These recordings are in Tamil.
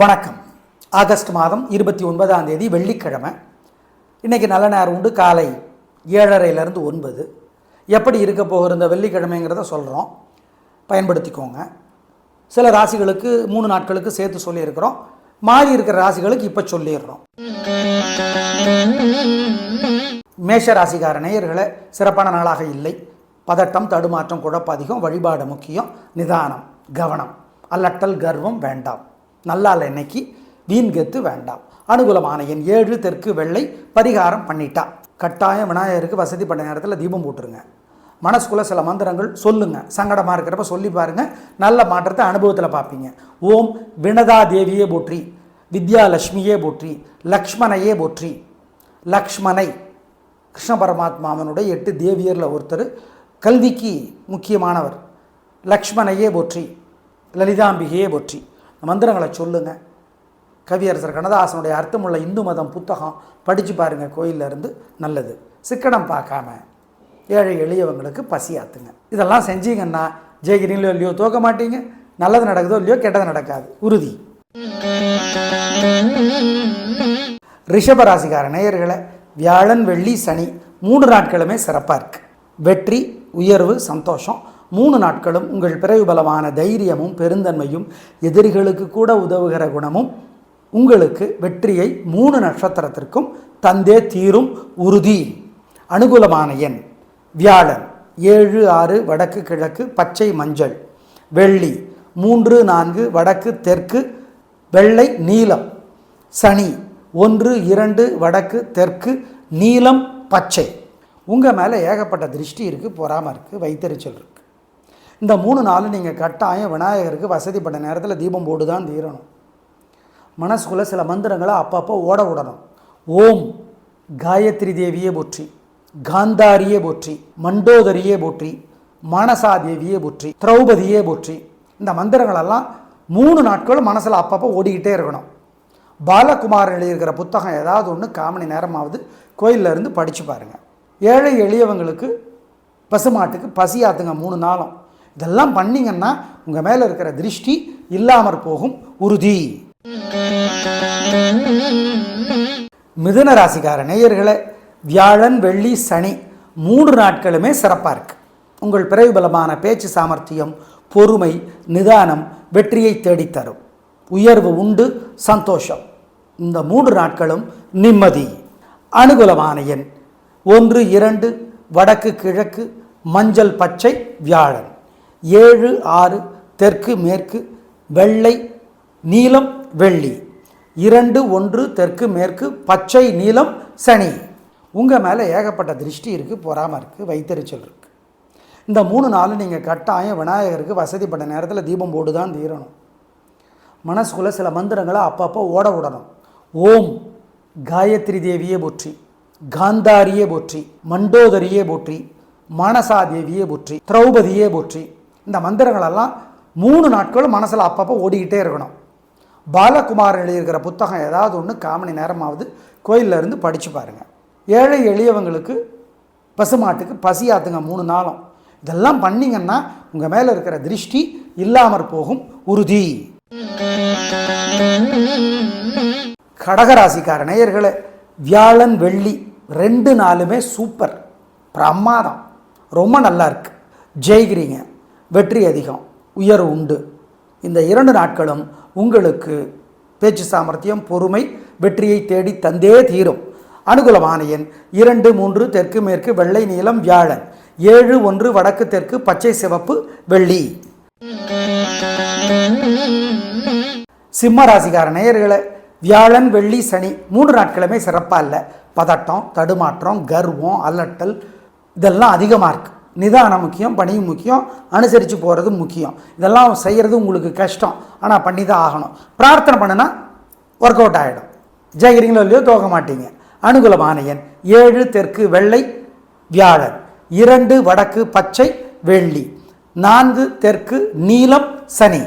வணக்கம். ஆகஸ்ட் மாதம் இருபத்தி ஒன்பதாம் தேதி வெள்ளிக்கிழமை. இன்றைக்கி நல்ல நேரம் உண்டு. காலை ஏழரையிலேருந்து ஒன்பது. எப்படி இருக்க போகிற இந்த வெள்ளிக்கிழமைங்கிறத சொல்கிறோம் பயன்படுத்திக்கோங்க. சில ராசிகளுக்கு மூணு நாட்களுக்கு சேர்த்து சொல்லியிருக்கிறோம். மாறி இருக்கிற ராசிகளுக்கு இப்போ சொல்லிடுறோம். மேஷ ராசிகார நேயர்களை சிறப்பான நாளாக இல்லை. பதட்டம் தடுமாற்றம் குழப்பம் அதிகம். வழிபாடு முக்கியம். நிதானம் கவனம். அல்லட்டல் கர்வம் வேண்டாம். நல்லால் இன்னைக்கு வீண்கெத்து வேண்டாம். அனுகூலமான என் ஏழு தெற்கு வெள்ளை பரிகாரம் பண்ணிட்டா. கட்டாயம் விநாயகருக்கு வசதி பண்ண நேரத்தில் தீபம் போட்டுருங்க. மனசுக்குள்ளே சில மந்திரங்கள் சொல்லுங்கள் சங்கடமாக இருக்கிறப்ப சொல்லி பாருங்கள் நல்ல மாற்றத்தை அனுபவத்தில் பார்ப்பீங்க. ஓம் வினதா தேவியே போற்றி வித்யாலட்சுமியே போற்றி லக்ஷ்மணையே போற்றி. லக்ஷ்மணை கிருஷ்ண பரமாத்மாவனுடைய எட்டு தேவியரில் ஒருத்தர் கல்விக்கு முக்கியமானவர். லக்ஷ்மணையே போற்றி லலிதாம்பிகையே போற்றி. மந்திரங்களை சொல்லுங்கள் கவியரசர் கண்ணதாசனுடைய அர்த்தமுள்ள இந்து மதம் புத்தகம் படித்து பாருங்கள் கோயில்ல இருந்து நல்லது. சிக்கனம் பார்க்காம ஏழை எளியவங்களுக்கு பசியாத்துங்க இதெல்லாம் செஞ்சீங்கன்னா ஜெயிக்கிறீங்களோ இல்லையோ தோக்க மாட்டீங்க. நல்லது நடக்குதோ இல்லையோ கெட்டது நடக்காது. உறுதி. ரிஷபராசிகார நேயர்களை வியாழன் வெள்ளி சனி மூன்று நாட்களுமே சிறப்பாக இருக்கு. வெற்றி உயர்வு சந்தோஷம். மூணு நாட்களும் உங்கள் பிறகு பலமான தைரியமும் பெருந்தன்மையும் எதிரிகளுக்கு கூட உதவுகிற குணமும் உங்களுக்கு வெற்றியை மூணு நட்சத்திரத்திற்கும் தந்தே தீரும் உறுதி. அனுகூலமான எண் வியாழன். ஏழு ஆறு வடக்கு கிழக்கு பச்சை மஞ்சள். வெள்ளி மூன்று நான்கு வடக்கு தெற்கு வெள்ளை நீலம். சனி ஒன்று இரண்டு வடக்கு தெற்கு நீலம் பச்சை. உங்கள் மேலே ஏகப்பட்ட திருஷ்டி இருக்குது பொறாமல் இருக்குது வைத்தறிச்சல் இருக்குது இந்த மூணு நாள் நீங்கள் கட்டாயம் விநாயகருக்கு வசதிப்பட்ட நேரத்தில் தீபம் போட்டு தான் தீரணும். மனசுக்குள்ளே சில மந்திரங்களை அப்பப்போ ஓட விடணும். ஓம் காயத்ரி தேவியே போற்றி காந்தாரியே போற்றி மண்டோதரியே போற்றி மானசா தேவியே போற்றி திரௌபதியே போற்றி. இந்த மந்திரங்களெல்லாம் மூணு நாட்களும் மனசில் அப்பப்போ ஓடிக்கிட்டே இருக்கணும். பாலகுமாரன் எழுதியிருக்கிற புத்தகம் ஏதாவது ஒன்று காமணி நேரமாவது கோயில்ல இருந்து படித்து பாருங்கள் ஏழை எளியவங்களுக்கு பசுமாட்டுக்கு பசியாத்துங்க மூணு நாளும். இதெல்லாம் பண்ணீங்கன்னா உங்கள் மேலே இருக்கிற திருஷ்டி இல்லாமற் போகும். உறுதி. மிதுன ராசிக்கார நேயர்களை வியாழன் வெள்ளி சனி மூன்று நாட்களுமே சிறப்பாக இருக்கு. உங்கள் பிறகு பலமான பேச்சு சாமர்த்தியம் பொறுமை நிதானம் வெற்றியை தேடித்தரும். உயர்வு உண்டு சந்தோஷம். இந்த மூன்று நாட்களும் நிம்மதி. அனுகூலமான எண் ஒன்று இரண்டு வடக்கு கிழக்கு மஞ்சள் பச்சை வியாழன். ஏழு ஆறு தெற்கு மேற்கு வெள்ளை நீலம் வெள்ளி. இரண்டு ஒன்று தெற்கு மேற்கு பச்சை நீலம் சனி. உங்கள் மேலே ஏகப்பட்ட திருஷ்டி இருக்குது பொறாமல் இருக்குது வைத்தறிச்சல் இருக்குது இந்த மூணு நாள் நீங்கள் கட்டாயம் விநாயகருக்கு வசதிப்பட்ட நேரத்தில் தீபம் போட்டு தான் தீரணும். மனசுக்குள்ளே சில மந்திரங்களை அப்பப்போ ஓட விடணும். ஓம் காயத்ரி தேவியே போற்றி காந்தாரியே போற்றி மண்டோதரியே போற்றி மானசா தேவியே போற்றி திரௌபதியே போற்றி இந்த மந்திரங்களெல்லாம் மூணு நாட்களும் மனசில் அப்பப்போ ஓடிக்கிட்டே இருக்கணும். பாலகுமாரன் எழுதியிருக்கிற புத்தகம் ஏதாவது ஒன்று காமணி நேரமாவது கோயிலிருந்து இருந்து படித்து பாருங்கள் ஏழை எளியவங்களுக்கு பசுமாட்டுக்கு பசியாத்துங்க மூணு நாளும். இதெல்லாம் பண்ணிங்கன்னா உங்கள் மேலே இருக்கிற திருஷ்டி இல்லாமற் போகும் உறுதி. கடகராசிக்கார நேயர்களே வியாழன் வெள்ளி ரெண்டு நாளுமே சூப்பர். பிரமாதம். ரொம்ப நல்லா இருக்கு. ஜெயிக்கிறீங்க. வெற்றி அதிகம் உயர்வு உண்டு. இந்த இரண்டு நாட்களும் உங்களுக்கு பேச்சு சாமர்த்தியம் பொறுமை வெற்றியை தேடி தந்தே தீரும். அனுகூலமான எண் இரண்டு மூன்று தெற்கு மேற்கு வெள்ளை நீளம் வியாழன். ஏழு ஒன்று வடக்கு தெற்கு பச்சை சிவப்பு வெள்ளி. சிம்ம ராசிகார நேயர்களை வியாழன் வெள்ளி சனி மூன்று நாட்களுமே சிறப்பாக இல்லை. பதட்டம் தடுமாற்றம் கர்வம் அலட்டல் இதெல்லாம் அதிகமாக இருக்குது நிதானம் முக்கியம் பணியும் முக்கியம் அனுசரித்து போகிறது முக்கியம். இதெல்லாம் செய்கிறது உங்களுக்கு கஷ்டம். ஆனால் பண்ணி தான் ஆகணும். பிரார்த்தனை பண்ணுனா ஒர்க் அவுட் ஆகிடும் ஜெயிக்கிறீங்களோ இல்லையோ தோக மாட்டீங்க. அனுகுலமானையன் ஏழு தெற்கு வெள்ளை வியாழன் இரண்டு வடக்கு பச்சை வெள்ளி நான்கு தெற்கு நீலம் சனி.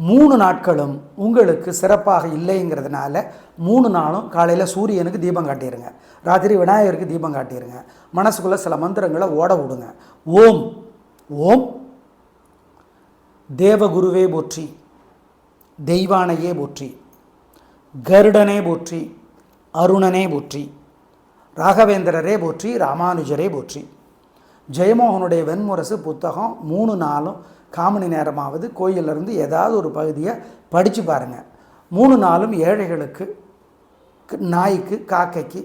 மூணு நாட்களும் உங்களுக்கு சிறப்பாக இல்லைங்கிறதுனால மூணு நாளும் காலையில் சூரியனுக்கு தீபம் காட்டிடுங்க ராத்திரி விநாயகருக்கு தீபம் காட்டிடுங்க மனசுக்குள்ளே சில மந்திரங்களை ஓட விடுங்க. ஓம் ஓம். தேவகுருவே போற்றி தெய்வானையே போற்றி கருடனே போற்றி அருணனே போற்றி ராகவேந்திரரே போற்றி ராமானுஜரே போற்றி. ஜெயமோகனுடைய வெண்முரசு புத்தகம் மூணு நாளும் காமணி நேரமாவது கோயிலிருந்து ஏதாவது ஒரு பகுதியை படித்து பாருங்கள் மூணு நாளும் ஏழைகளுக்கு நாய்க்கு காக்கைக்கு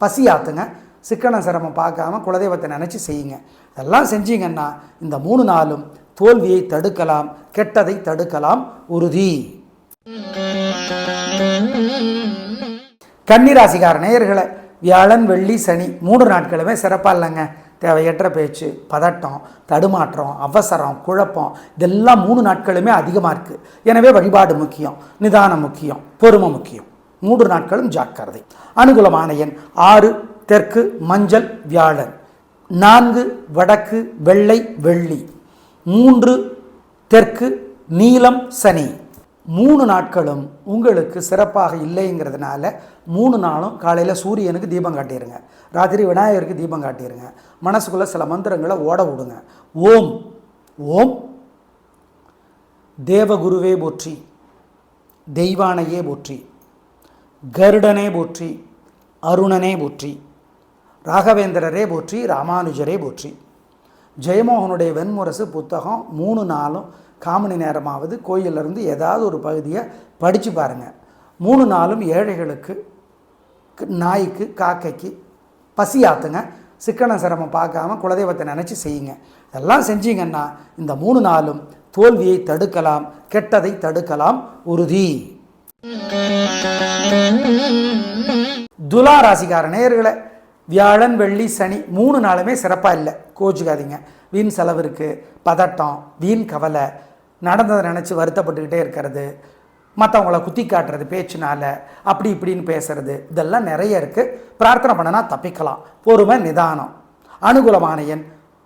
பசி ஆற்றுங்க சிக்கன சிரமம் பார்க்காம குலதெய்வத்தை நினச்சி செய்யுங்க. இதெல்லாம் செஞ்சீங்கன்னா இந்த மூணு நாளும் தோல்வியை தடுக்கலாம் கெட்டதை தடுக்கலாம் உறுதி. கன்னிராசிக்கார நேயர்களை வியாழன் வெள்ளி சனி மூன்று நாட்களுமே சிறப்பாக இல்லைங்க. தேவையற்ற பேச்சு பதட்டம் தடுமாற்றம் அவசரம் குழப்பம் இதெல்லாம் மூணு நாட்களுமே அதிகமாக இருக்குது எனவே வழிபாடு முக்கியம் நிதானம் முக்கியம் பொறுமை முக்கியம். மூன்று நாட்களும் ஜாக்கிரதை. அனுகூலமான எண் ஆறு தெற்கு மஞ்சள் வியாழன். நான்கு வடக்கு வெள்ளை வெள்ளி. மூன்று தெற்கு நீலம் சனி. மூணு நாட்களும் உங்களுக்கு சிறப்பாக இல்லைங்கிறதுனால மூணு நாளும் காலையில் சூரியனுக்கு தீபம் காட்டிடுங்க ராத்திரி விநாயகருக்கு தீபம் காட்டிடுங்க மனசுக்குள்ளே சில மந்திரங்களை ஓட விடுங்க. ஓம். ஓம். தேவகுருவே போற்றி. தெய்வானையே போற்றி. கருடனே போற்றி. அருணனே போற்றி. ராகவேந்திரரே போற்றி. ராமானுஜரே போற்றி. ஜெயமோகனுடைய வெண்முரசு புத்தகம் மூணு நாளும் காமணி நேரமாவது கோயிலிருந்து ஏதாவது ஒரு பகுதியை படித்து பாருங்கள் மூணு நாளும் ஏழைகளுக்கு நாய்க்கு காக்கைக்கு பசி ஆற்றுங்க சிக்கன சிரமம் பார்க்காம குலதெய்வத்தை நினச்சி செய்யுங்க. இதெல்லாம் செஞ்சீங்கன்னா இந்த மூணு நாளும் தோல்வியை தடுக்கலாம் கெட்டதை தடுக்கலாம் உறுதி. துலா ராசிக்கார நேர்களை வியாழன் வெள்ளி சனி மூணு நாளுமே சிறப்பாக இல்லை. கோச்சுக்காதீங்க. வீண் செலவு இருக்குது பதட்டம் வீண் கவலை நடந்ததை நினச்சி வருத்தப்பட்டுக்கிட்டே இருக்கிறது. மற்றவங்கள குத்தி காட்டுறது பேச்சுனால அப்படி இப்படின்னு பேசுறது. இதெல்லாம் நிறைய இருக்குது பிரார்த்தனை பண்ணனா தப்பிக்கலாம். பொறுமை நிதானம். அனுகூலமான எண்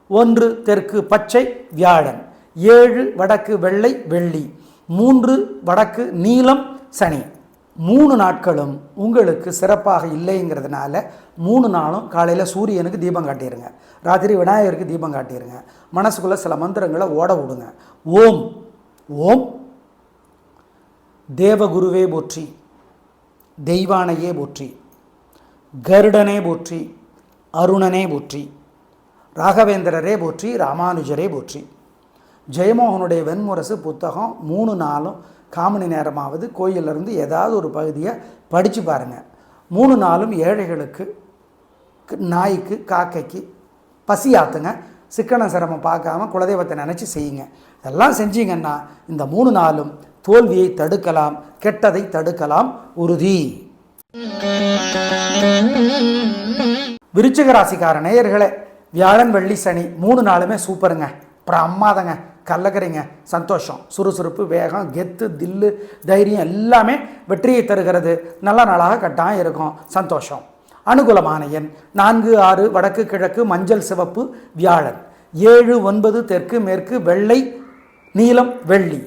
ஒன்று தெற்கு பச்சை வியாழன். ஏழு வடக்கு வெள்ளை வெள்ளி. மூன்று வடக்கு நீலம் சனி. மூணு நாட்களும் உங்களுக்கு சிறப்பாக இல்லைங்கிறதுனால மூணு நாளும் காலையில் சூரியனுக்கு தீபம் காட்டிடுங்க ராத்திரி விநாயகருக்கு தீபம் காட்டிடுங்க மனசுக்குள்ளே சில மந்திரங்களை ஓட விடுங்க. ஓம். ஓம். தேவகுருவே போற்றி தெய்வானையே போற்றி கருடனே போற்றி அருணனே போற்றி ராகவேந்திரரே போற்றி ராமானுஜரே போற்றி. ஜெயமோகனுடைய வெண்முரசு புத்தகம் மூணு நாளும் காமணி நேரமாவது கோயிலிருந்து ஏதாவது ஒரு பகுதியை படித்து பாருங்கள் மூணு நாளும் ஏழைகளுக்கு நாய்க்கு காக்கைக்கு பசி ஆற்றுங்க சிக்கன சிரமம் பார்க்காம குலதெய்வத்தை நினச்சி செய்யுங்க. இதெல்லாம் செஞ்சீங்கன்னா இந்த மூணு நாளும் தோல்வியை தடுக்கலாம் கெட்டதை தடுக்கலாம் உறுதி. விருச்சிக ராசிக்கார நேயர்களே வியாழன் வெள்ளி சனி மூணு நாளுமே சூப்பருங்க. பிரமாதங்க. கல்லக்கரைங்க சந்தோஷம். சுறுசுறுப்பு வேகம் கெத்து தில்லு தைரியம் எல்லாமே வெற்றியை தருகிறது. நல்ல நாளாக கட்டாயம் இருக்கும். சந்தோஷம். அனுகூலமான எண் நான்கு ஆறு வடக்கு கிழக்கு மஞ்சள் சிவப்பு வியாழன். ஏழு ஒன்பது தெற்கு மேற்கு வெள்ளை நீலம் வெள்ளி.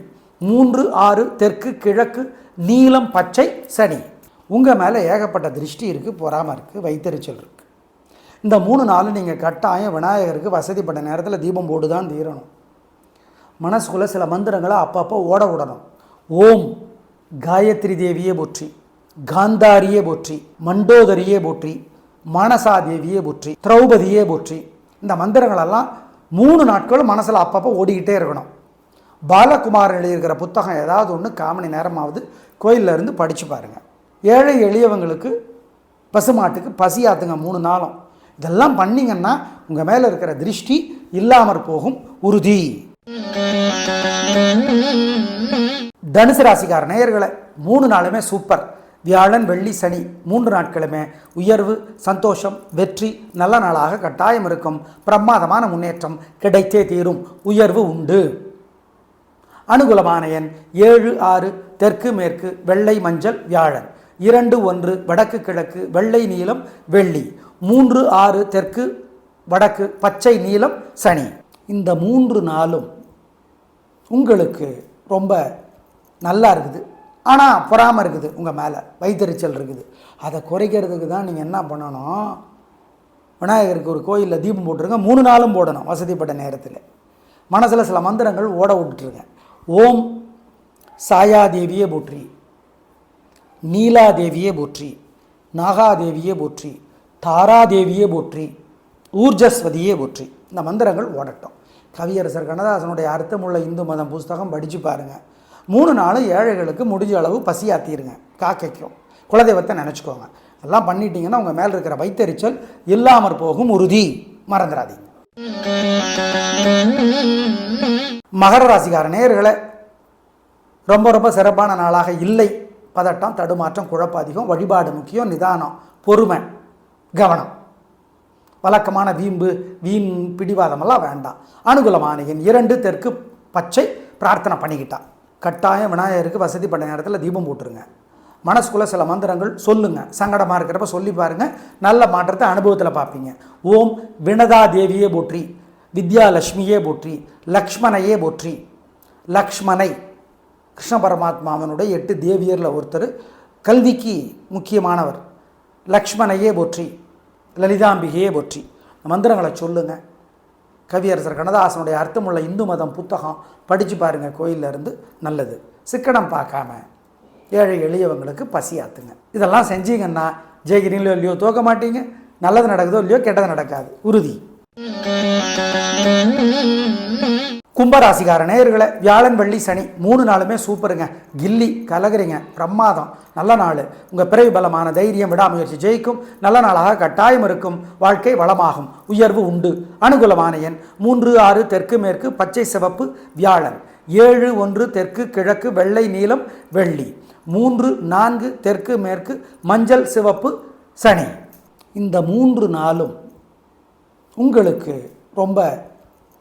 மூன்று ஆறு தெற்கு கிழக்கு நீலம் பச்சை சனி. உங்கள் மேலே ஏகப்பட்ட திருஷ்டி இருக்குது பொறாமல் இருக்குது வைத்தறிச்சல் இருக்குது இந்த மூணு நாளும் நீங்கள் கட்டாயம் விநாயகருக்கு வசதிப்பட்ட நேரத்தில் தீபம் போட்டு தான் தீரணும். மனசுக்குள்ளே சில மந்திரங்களை அப்பப்போ ஓட விடணும். ஓம் காயத்ரி தேவியே போற்றி. காந்தாரியே போற்றி மண்டோதரியே போற்றி மானசா தேவியே போற்றி திரௌபதியே போற்றி இந்த மந்திரங்களெல்லாம் மூணு நாட்களும் மனசில் அப்பப்போ ஓடிக்கிட்டே இருக்கணும். பாலகுமார் எழுதியிருக்கிற புத்தகம் ஏதாவது ஒன்று காமணி நேரமாவது கோயிலில் இருந்து படித்து பாருங்கள் ஏழை எளியவங்களுக்கு பசுமாட்டுக்கு பசி ஆத்துங்க மூணு நாளும். இதெல்லாம் பண்ணிங்கன்னா உங்கள் மேலே இருக்கிற திருஷ்டி இல்லாமற் போகும் உறுதி. தனுசு ராசிக்கார நேயர்களை மூணு நாளுமே சூப்பர். வியாழன் வெள்ளி சனி மூன்று நாட்களுமே உயர்வு சந்தோஷம் வெற்றி நல்ல நாளாக கட்டாயம் இருக்கும். பிரமாதமான முன்னேற்றம் கிடைத்தே தீரும். உயர்வு உண்டு. அனுகூலமான எண் ஏழு ஆறு தெற்கு மேற்கு வெள்ளை மஞ்சள் வியாழன். இரண்டு ஒன்று வடக்கு கிழக்கு வெள்ளை நீளம் வெள்ளி. மூன்று ஆறு தெற்கு வடக்கு பச்சை நீளம் சனி. இந்த மூன்று நாளும் உங்களுக்கு ரொம்ப நல்லா இருக்குது. ஆனால் பொறாமல் இருக்குது உங்கள் மேலே. வைத்தறிச்சல் இருக்குது. அதை குறைக்கிறதுக்கு தான் நீங்கள் என்ன பண்ணணும்? விநாயகருக்கு ஒரு கோயிலில் தீபம் போட்டுருங்க. மூணு நாளும் போடணும் வசதிப்பட்ட நேரத்தில். மனசில் சில மந்திரங்கள் ஓட விட்டுருங்க. ஓம் சாயாதேவியே போற்றி. நீலாதேவியே போற்றி. நாகாதேவியே போற்றி. தாராதேவியே போற்றி. ஊர்ஜஸ்வதியே போற்றி. இந்த மந்திரங்கள் ஓடட்டும். கவியரசர் கண்ணதாசனுடைய அர்த்தமுள்ள இந்து மதம் புஸ்தகம் படித்து பாருங்கள் மூணு நாளும் ஏழைகளுக்கு முடிஞ்ச அளவு பசியாத்திருங்க. காக்கைக்கும். குலதெய்வத்தை நினச்சிக்கோங்க. எல்லாம் பண்ணிட்டீங்கன்னா உங்கள் மேலே இருக்கிற வைத்தறிச்சல் இல்லாமற் போகும் உறுதி. மறந்துடாதீங்க மகர ராசிக்கார நேர்களை ரொம்ப ரொம்ப சிறப்பான நாளாக இல்லை. பதட்டம் தடுமாற்றம் குழப்பம் அதிகம். வழிபாடு முக்கியம் நிதானம் பொறுமை கவனம். வழக்கமான வீம்பு வீண் பிடிவாதமெல்லாம் வேண்டாம். அனுகூலமான எண் இரண்டு தெற்கு பச்சை பிரார்த்தனை பண்ணிக்கிட்டான். கட்டாயம் விநாயகருக்கு வசதி பண்ண நேரத்தில் தீபம் போட்டுருங்க. மனசுக்குள்ளே சில மந்திரங்கள் சொல்லுங்கள் சங்கடமாக இருக்கிறப்ப சொல்லி பாருங்கள் நல்ல மாற்றத்தை அனுபவத்தில் பார்ப்பீங்க. ஓம் வினதா தேவியே போற்றி வித்யாலட்சுமியே போற்றி லக்ஷ்மணையே போற்றி. லக்ஷ்மணை கிருஷ்ண பரமாத்மாவனுடைய எட்டு தேவியரில் ஒருத்தர். கல்விக்கு முக்கியமானவர். லக்ஷ்மணையே போற்றி லலிதாம்பிகையே போற்றி. மந்திரங்களை சொல்லுங்கள் கவியரசர் கண்ணதாசனுடைய அர்த்தமுள்ள இந்து மதம் புத்தகம் படித்து பாருங்கள் கோயில்ல இருந்து நல்லது. சிக்கனம் பார்க்காம ஏழை எளியவங்களுக்கு பசி ஆத்துங்க. இதெல்லாம் செஞ்சீங்கன்னா ஜெயிக்கிறீங்களோ இல்லையோ தோக்க மாட்டீங்க. நல்லது நடக்குதோ இல்லையோ கெட்டது நடக்காது. உறுதி. கும்பராசிகார நேயர்களை வியாழன் வெள்ளி சனி மூணு நாளுமே சூப்பருங்க. கில்லி கலகுறீங்க பிரமாதம். நல்ல நாள். உங்கள் பிறவி பலமான தைரியம் விடாமுயற்சி ஜெயிக்கும். நல்ல நாளாக கட்டாயம் இருக்கும். வாழ்க்கை வளமாகும். உயர்வு உண்டு. அனுகூலமான எண் மூன்று ஆறு தெற்கு மேற்கு பச்சை சிவப்பு வியாழன். ஏழு ஒன்று தெற்கு கிழக்கு வெள்ளை நீலம் வெள்ளி. மூன்று நான்கு தெற்கு மேற்கு மஞ்சள் சிவப்பு சனி. இந்த மூன்று நாளும் உங்களுக்கு ரொம்ப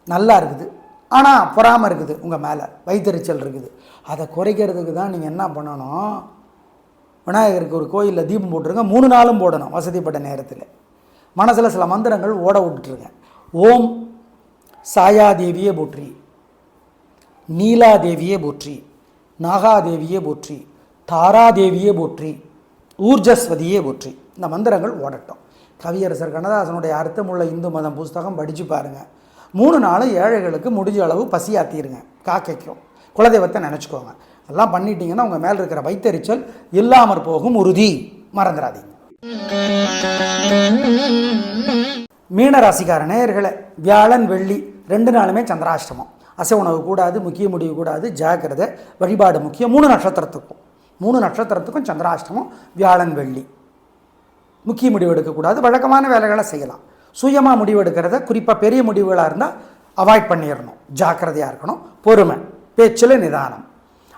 நல்லா இருக்குது. ஆனால் பொறாமல் இருக்குது உங்கள் மேலே. வைத்தறிச்சல் இருக்குது. அதை குறைக்கிறதுக்கு தான் நீங்கள் என்ன பண்ணணும்? விநாயகருக்கு ஒரு கோயிலில் தீபம் போட்டுருங்க. மூணு நாளும் போடணும் வசதிப்பட்ட நேரத்தில். மனசில் சில மந்திரங்கள் ஓட விட்டுருங்க. ஓம் சாயாதேவியே போற்றி. நீலாதேவியே போற்றி. நாகாதேவியே போற்றி. தாராதேவியே போற்றி. ஊர்ஜஸ்வதியே போற்றி. இந்த மந்திரங்கள் ஓடட்டும். கவியரசர் கண்ணதாசனுடைய அர்த்தமுள்ள இந்து மதம் புஸ்தகம் படித்து பாருங்கள் மூணு நாளும் ஏழைகளுக்கு முடிஞ்ச அளவு பசியாத்திருங்க. காக்கைக்கும். குலதெய்வத்தை நினச்சிக்கோங்க. எல்லாம் பண்ணிட்டீங்கன்னா உங்கள் மேலே இருக்கிற வைத்தறிச்சல் இல்லாமற் போகும் உறுதி. மறந்துடாதீங்க மீன நேயர்களை வியாழன் வெள்ளி ரெண்டு நாளுமே சந்திராஷ்டமம். அசை உணவு கூடாது முக்கிய முடிவு கூடாது ஜாக்கிரதை வழிபாடு முக்கியம். மூணு நட்சத்திரத்துக்கும். மூணு நட்சத்திரத்துக்கும் சந்திராஷ்டமம் வியாழன் வெள்ளி. முக்கிய முடிவு எடுக்கக்கூடாது வழக்கமான வேலைகளை செய்யலாம். சுயமாக முடிவெடுக்கிறத குறிப்பாக பெரிய முடிவுகளாக இருந்தால் அவாய்ட் பண்ணிடணும் ஜாக்கிரதையாக இருக்கணும். பொறுமை. பேச்சில் நிதானம்.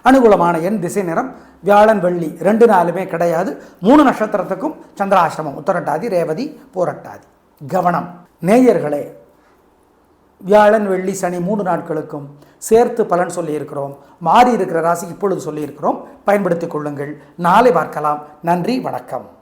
அனுகூலமான எண் திசை நிறம் வியாழன் வெள்ளி ரெண்டு நாளுமே கிடையாது. மூணு நட்சத்திரத்துக்கும் சந்திராசிரமம் உத்தரட்டாதி ரேவதி போரட்டாதி. கவனம். நேயர்களே வியாழன் வெள்ளி சனி மூணு நாட்களுக்கும் சேர்த்து பலன் சொல்லியிருக்கிறோம். மாறி இருக்கிற ராசி இப்பொழுது சொல்லியிருக்கிறோம். பயன்படுத்திக் கொள்ளுங்கள். நாளை பார்க்கலாம். நன்றி வணக்கம்.